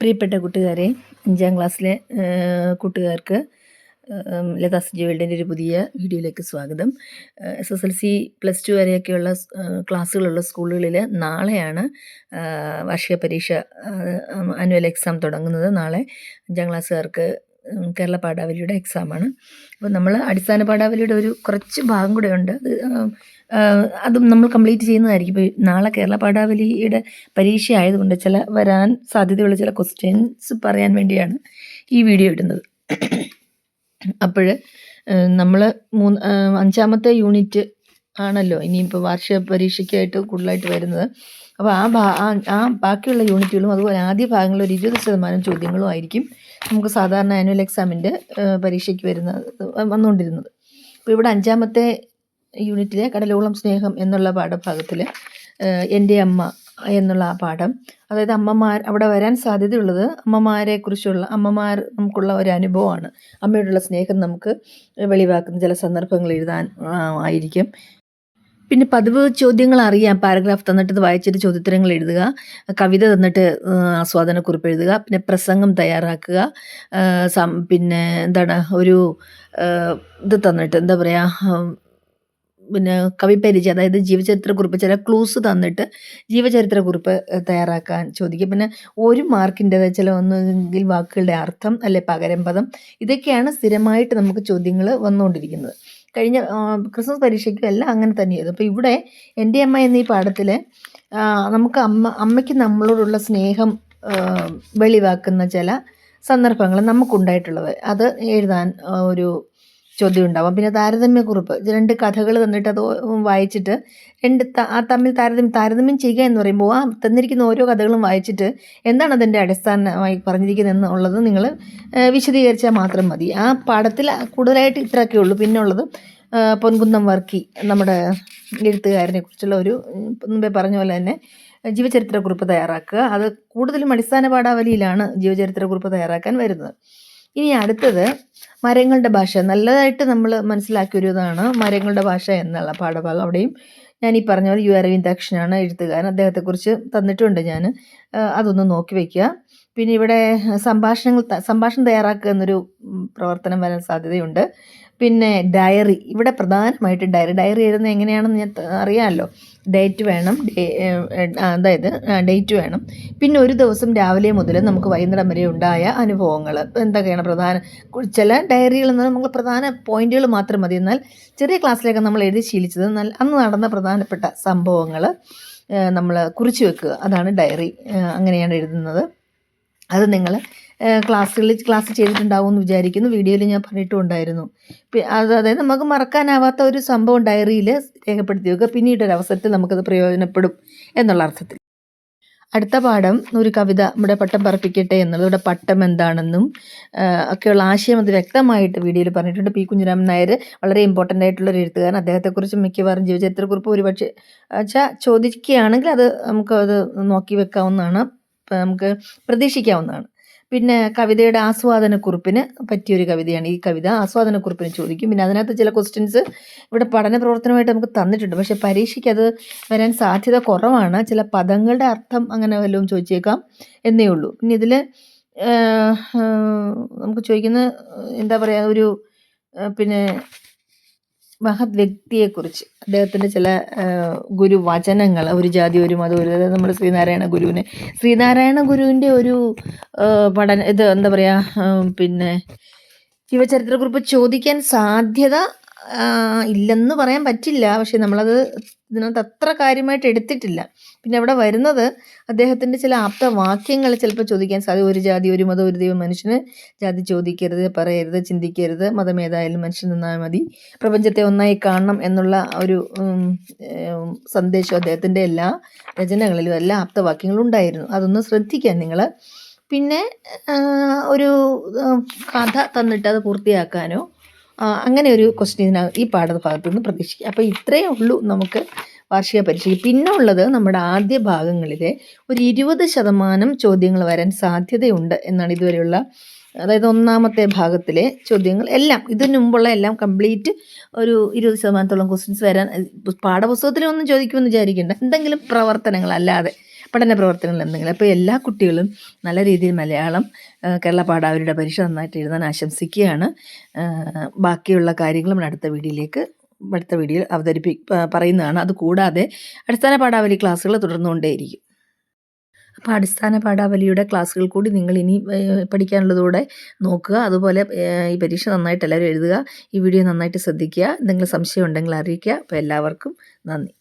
പ്രിയപ്പെട്ട കൂട്ടുകാരെ അഞ്ചാം ക്ലാസ്സിലെ കൂട്ടുകാർക്ക് ലതാ ജി ഒരു പുതിയ വീഡിയോയിലേക്ക് സ്വാഗതം. S S L C plus two വരെയൊക്കെയുള്ള ക്ലാസ്സുകളുള്ള സ്കൂളുകളിൽ നാളെയാണ് വാർഷിക പരീക്ഷ ആനുവൽ എക്സാം തുടങ്ങുന്നത്. നാളെ അഞ്ചാം ക്ലാസ്സുകാർക്ക് കേരള പാഠാവലിയുടെ എക്സാമാണ്. അപ്പോൾ നമ്മൾ അടിസ്ഥാന പാഠാവലിയുടെ ഒരു കുറച്ച് ഭാഗം കൂടെ ഉണ്ട് അത് അതും നമ്മൾ കംപ്ലീറ്റ് ചെയ്യുന്നതായിരിക്കും. ഇപ്പോൾ നാളെ കേരള പാഠാവലിയുടെ പരീക്ഷ ആയതുകൊണ്ട് ചില വരാൻ സാധ്യതയുള്ള ചില ക്വസ്റ്റ്യൻസ് പറയാൻ വേണ്ടിയാണ് ഈ വീഡിയോ ഇടുന്നത്. അപ്പോൾ നമ്മൾ മൂന്ന് അഞ്ചാമത്തെ യൂണിറ്റ് ആണല്ലോ. ഇനിയിപ്പോൾ വാർഷിക പരീക്ഷയ്ക്കായിട്ട് കൂടുതലായിട്ട് വരുന്നത്. അപ്പോൾ ആ ഭാ ആ ബാക്കിയുള്ള യൂണിറ്റുകളും അതുപോലെ ആദ്യ ഭാഗങ്ങളിൽ ഒരു ഇരുപത് ശതമാനം ചോദ്യങ്ങളും ആയിരിക്കും നമുക്ക് സാധാരണ ആനുവൽ എക്സാമിന്റെ പരീക്ഷയ്ക്ക് വരുന്നത് വന്നുകൊണ്ടിരുന്നത് അപ്പോൾ ഇവിടെ അഞ്ചാമത്തെ യൂണിറ്റിലെ കടലോളം സ്നേഹം എന്നുള്ള പാഠഭാഗത്തിൽ എന്റെ അമ്മ എന്നുള്ള ആ പാഠം. അതായത് അമ്മമാർ അവിടെ വരാൻ സാധ്യതയുള്ളത് അമ്മമാരെ കുറിച്ചുള്ള അമ്മമാർ നമുക്കുള്ള ഒരു അനുഭവമാണ്. അമ്മയോടുള്ള സ്നേഹം നമുക്ക് വെളിവാക്കുന്ന ചില സന്ദർഭങ്ങൾ എഴുതാൻ ആയിരിക്കും. പിന്നെ പതിവ് ചോദ്യങ്ങൾ അറിയാം. പാരഗ്രാഫ് തന്നിട്ട് ഇത് വായിച്ചിട്ട് ചോദ്യത്തരങ്ങൾ എഴുതുക. കവിത തന്നിട്ട് ആസ്വാദന കുറിപ്പ് എഴുതുക. പിന്നെ പ്രസംഗം തയ്യാറാക്കുക. പിന്നെ എന്താണ് ഒരു ഇത് തന്നിട്ട് എന്താ പറയുക പിന്നെ കവിപരിചയം അതായത് ജീവചരിത്രക്കുറിപ്പ് ചില ക്ലൂസ് തന്നിട്ട് ജീവചരിത്രക്കുറിപ്പ് തയ്യാറാക്കാൻ ചോദിക്കും പിന്നെ ഒരു മാർക്കിന്റെ ചില ഒന്നെങ്കിൽ വാക്കുകളുടെ അർത്ഥം അല്ലെ പകരം പദം ഇതൊക്കെയാണ് സ്ഥിരമായിട്ട് നമുക്ക് ചോദ്യങ്ങൾ വന്നുകൊണ്ടിരിക്കുന്നത്. കഴിഞ്ഞ ക്രിസ്മസ് പരീക്ഷയ്ക്കും എല്ലാം അങ്ങനെ തന്നെയായിരുന്നു. അപ്പോൾ ഇവിടെ എന്റെ അമ്മ എന്ന ഈ പാഠത്തിൽ നമുക്ക് അമ്മ അമ്മയ്ക്ക് നമ്മളോടുള്ള സ്നേഹം വെളിവാക്കുന്ന ചില സന്ദർഭങ്ങൾ നമുക്കുണ്ടായിട്ടുള്ളത്. അത് എഴുതാൻ ഒരു ചോദ്യം ഉണ്ടാവും പിന്നെ താരതമ്യക്കുറിപ്പ്. രണ്ട് കഥകൾ തന്നിട്ട് അത് വായിച്ചിട്ട് രണ്ട് ആ തമ്മിൽ താരതമ്യം താരതമ്യം ചെയ്യുക എന്ന് പറയുമ്പോൾ ആ തന്നിരിക്കുന്ന ഓരോ കഥകളും വായിച്ചിട്ട് എന്താണ് അതിന്റെ അടിസ്ഥാനമായി പറഞ്ഞിരിക്കുന്നത് എന്നുള്ളത് നിങ്ങൾ വിശദീകരിച്ചാൽ മാത്രം മതി. ആ പാഠത്തിൽ കൂടുതലായിട്ട് ഇത്രയൊക്കെ ഉള്ളൂ. പിന്നെ ഉള്ളത് പൊൻകുന്നം വർക്കി നമ്മുടെ എഴുത്തുകാരനെ കുറിച്ചുള്ള ഒരു മുമ്പേ പറഞ്ഞ പോലെ തന്നെ ജീവചരിത്രക്കുറിപ്പ് തയ്യാറാക്കുക. അത് കൂടുതലും അടിസ്ഥാന പാഠാവലിയിലാണ് ജീവചരിത്രക്കുറിപ്പ് തയ്യാറാക്കാൻ വരുന്നത്. ഇനി അടുത്തത് മരങ്ങളുടെ ഭാഷ. നല്ലതായിട്ട് നമ്മൾ മനസ്സിലാക്കിയ ഒരു ഇതാണ് മരങ്ങളുടെ ഭാഷ എന്നുള്ള പാഠഭാഗം അവിടെയും ഞാൻ ഈ പറഞ്ഞ പോലെ യു അരവിന്ദാക്ഷനാണ് എഴുത്തുകാരൻ. അദ്ദേഹത്തെക്കുറിച്ച് തന്നിട്ടുണ്ട് ഞാൻ അതൊന്ന് നോക്കി വയ്ക്കുക. പിന്നെ ഇവിടെ സംഭാഷണങ്ങൾ സംഭാഷണം തയ്യാറാക്കുക എന്നൊരു പ്രവർത്തനം വരാൻ സാധ്യതയുണ്ട്. പിന്നെ ഡയറി ഇവിടെ പ്രധാനമായിട്ട് ഡയറി ഡയറി എഴുതുന്നത് എങ്ങനെയാണെന്ന് ഞാൻ അറിയാമല്ലോ. ഡേറ്റ് വേണം അതായത് ഡേറ്റ് വേണം. പിന്നെ ഒരു ദിവസം രാവിലെ മുതൽ നമുക്ക് വൈകുന്നേരം വരെ ഉണ്ടായ അനുഭവങ്ങൾ എന്തൊക്കെയാണ് പ്രധാന ചില ഡയറികളിൽ നമ്മൾ നമുക്ക് പ്രധാന പോയിന്റുകൾ മാത്രം മതി. എന്നാൽ ചെറിയ ക്ലാസ്സിലേക്ക് നമ്മൾ എഴുതി ശീലിച്ചത് അന്ന് നടന്ന പ്രധാനപ്പെട്ട സംഭവങ്ങൾ നമ്മൾ കുറിച്ച് വെക്കുക. അതാണ് ഡയറി അങ്ങനെയാണ് എഴുതുന്നത്. അത് നിങ്ങൾ ക്ലാസ്സുകളിൽ ക്ലാസ് ചെയ്തിട്ടുണ്ടാവും എന്ന് വിചാരിക്കുന്നു. വീഡിയോയിൽ ഞാൻ പറഞ്ഞിട്ടുണ്ടായിരുന്നു അത് അതായത് നമുക്ക് മറക്കാനാവാത്ത ഒരു സംഭവം ഡയറിയിൽ രേഖപ്പെടുത്തി വെക്കുക. പിന്നീട് ഒരു അവസരത്തിൽ നമുക്കത് പ്രയോജനപ്പെടും എന്നുള്ള അർത്ഥത്തിൽ. അടുത്ത പാഠം ഒരു കവിത നമ്മുടെ പട്ടം പറപ്പിക്കട്ടെ എന്നുള്ളത്. ഇവിടെ പട്ടം എന്താണെന്നും ഒക്കെയുള്ള ആശയം അത് വ്യക്തമായിട്ട് വീഡിയോയിൽ പറഞ്ഞിട്ടുണ്ട്. പി. കുഞ്ഞിരാമൻ നായർ വളരെ ഇമ്പോർട്ടന്റ് ആയിട്ടുള്ള ഒരു എഴുത്തുകാരൻ. അദ്ദേഹത്തെക്കുറിച്ച് മിക്കവാറും ജീവചരിത്രക്കുറിപ്പ് ഒരുപക്ഷെ വെച്ചാൽ ചോദിക്കുകയാണെങ്കിൽ അത് നമുക്ക് അത് നോക്കി വെക്കാവുന്നതാണ്. നമുക്ക് പ്രതീക്ഷിക്കാവുന്നതാണ്. പിന്നെ കവിതയുടെ ആസ്വാദനക്കുറിപ്പിന് പറ്റിയൊരു കവിതയാണ് ഈ കവിത. ആസ്വാദനക്കുറിപ്പിന് ചോദിക്കും. പിന്നെ അതിനകത്ത് ചില ക്വസ്റ്റ്യൻസ് ഇവിടെ പഠന പ്രവർത്തനമായിട്ട് നമുക്ക് തന്നിട്ടുണ്ട്. പക്ഷേ പരീക്ഷയ്ക്ക് അത് വരാൻ സാധ്യത കുറവാണ്. ചില പദങ്ങളുടെ അർത്ഥം അങ്ങനെ വല്ലതും ചോദിച്ചേക്കാം എന്നേ ഉള്ളൂ. പിന്നെ ഇതിൽ നമുക്ക് ചോദിക്കുന്ന എന്താ പറയുക ഒരു പിന്നെ മഹത് വ്യക്തിയെക്കുറിച്ച്. അദ്ദേഹത്തിന്റെ ചില ഗുരുവചനങ്ങൾ ഒരു ജാതി ഒരു മതം ഒരു നമ്മുടെ ശ്രീനാരായണ ഗുരുവിനെ. ശ്രീനാരായണ ഗുരുവിന്റെ ഒരു പഠന ഇത് എന്താ പറയുക പിന്നെ ശിവചരിത്രക്കുറിപ്പ് ചോദിക്കാൻ സാധ്യത ഇല്ലെന്ന് പറയാൻ പറ്റില്ല. പക്ഷെ നമ്മളത് ഇതിനകത്ത് അത്ര കാര്യമായിട്ട് എടുത്തിട്ടില്ല. പിന്നെ അവിടെ വരുന്നത് അദ്ദേഹത്തിന്റെ ചില ആപ്ത ആപ്തവാക്യങ്ങൾ ചിലപ്പോൾ ചോദിക്കാൻ സാധ്യത. ഒരു ജാതി ഒരു മതം ഒരു ദൈവം മനുഷ്യന് ജാതി ചോദിക്കരുത് പറയരുത് ചിന്തിക്കരുത്. മതമേതായാലും മനുഷ്യൻ നിന്നാൽ മതി. പ്രപഞ്ചത്തെ ഒന്നായി കാണണം എന്നുള്ള ഒരു സന്ദേശം അദ്ദേഹത്തിന്റെ എല്ലാ രചനകളിലും എല്ലാ ആപ്തവാക്യങ്ങളും ഉണ്ടായിരുന്നു. അതൊന്ന് ശ്രദ്ധിക്കാൻ നിങ്ങൾ പിന്നെ ഒരു കഥ തന്നിട്ട് അത് പൂർത്തിയാക്കാനോ അങ്ങനെ ഒരു ക്വസ്റ്റ്യൻ ഇതിനകത്ത് ഈ പാഠഭാഗത്തു നിന്ന് പ്രതീക്ഷിക്കുക. അപ്പോൾ ഇത്രയേ ഉള്ളൂ നമുക്ക് വാർഷിക പരീക്ഷയ്ക്ക്. പിന്നെ ഉള്ളത് നമ്മുടെ ആദ്യ ഭാഗങ്ങളിലെ ഒരു ഇരുപത് ശതമാനം ചോദ്യങ്ങൾ വരാൻ സാധ്യതയുണ്ട് എന്നാണ് ഇതുവരെയുള്ള അതായത് ഒന്നാമത്തെ ഭാഗത്തിലെ ചോദ്യങ്ങൾ എല്ലാം. ഇതിനു മുമ്പുള്ള എല്ലാം കംപ്ലീറ്റ് ഒരു ഇരുപത് ശതമാനത്തോളം ക്വസ്റ്റ്യൻസ് വരാൻ പാഠപുസ്തകത്തിലൊന്നും ചോദിക്കുമെന്ന് വിചാരിക്കേണ്ട. എന്തെങ്കിലും പ്രവർത്തനങ്ങൾ അല്ലാതെ പഠന പ്രവർത്തനങ്ങൾ എന്തെങ്കിലും അപ്പോൾ എല്ലാ കുട്ടികളും നല്ല രീതിയിൽ മലയാളം കേരള പാഠാവലിയുടെ പരീക്ഷ നന്നായിട്ട് എഴുതാൻ ആശംസിക്കുകയാണ്. ബാക്കിയുള്ള കാര്യങ്ങളും അടുത്ത വീഡിയോയിലേക്ക് അടുത്ത വീഡിയോയിൽ അവതരിപ്പി പറയുന്നതാണ്. അതുകൂടാതെ അടിസ്ഥാന പാഠാവലി ക്ലാസ്സുകൾ തുടർന്നുകൊണ്ടേയിരിക്കും. അപ്പോൾ അടിസ്ഥാന പാഠാവലിയുടെ ക്ലാസ്സുകൾ കൂടി നിങ്ങൾ ഇനി പഠിക്കാനുള്ളതുകൂടെ നോക്കുക. അതുപോലെ ഈ പരീക്ഷ നന്നായിട്ട് എല്ലാവരും എഴുതുക. ഈ വീഡിയോ നന്നായിട്ട് ശ്രദ്ധിക്കുക. എന്തെങ്കിലും സംശയം ഉണ്ടെങ്കിൽ അറിയിക്കുക. അപ്പോൾ എല്ലാവർക്കും നന്ദി.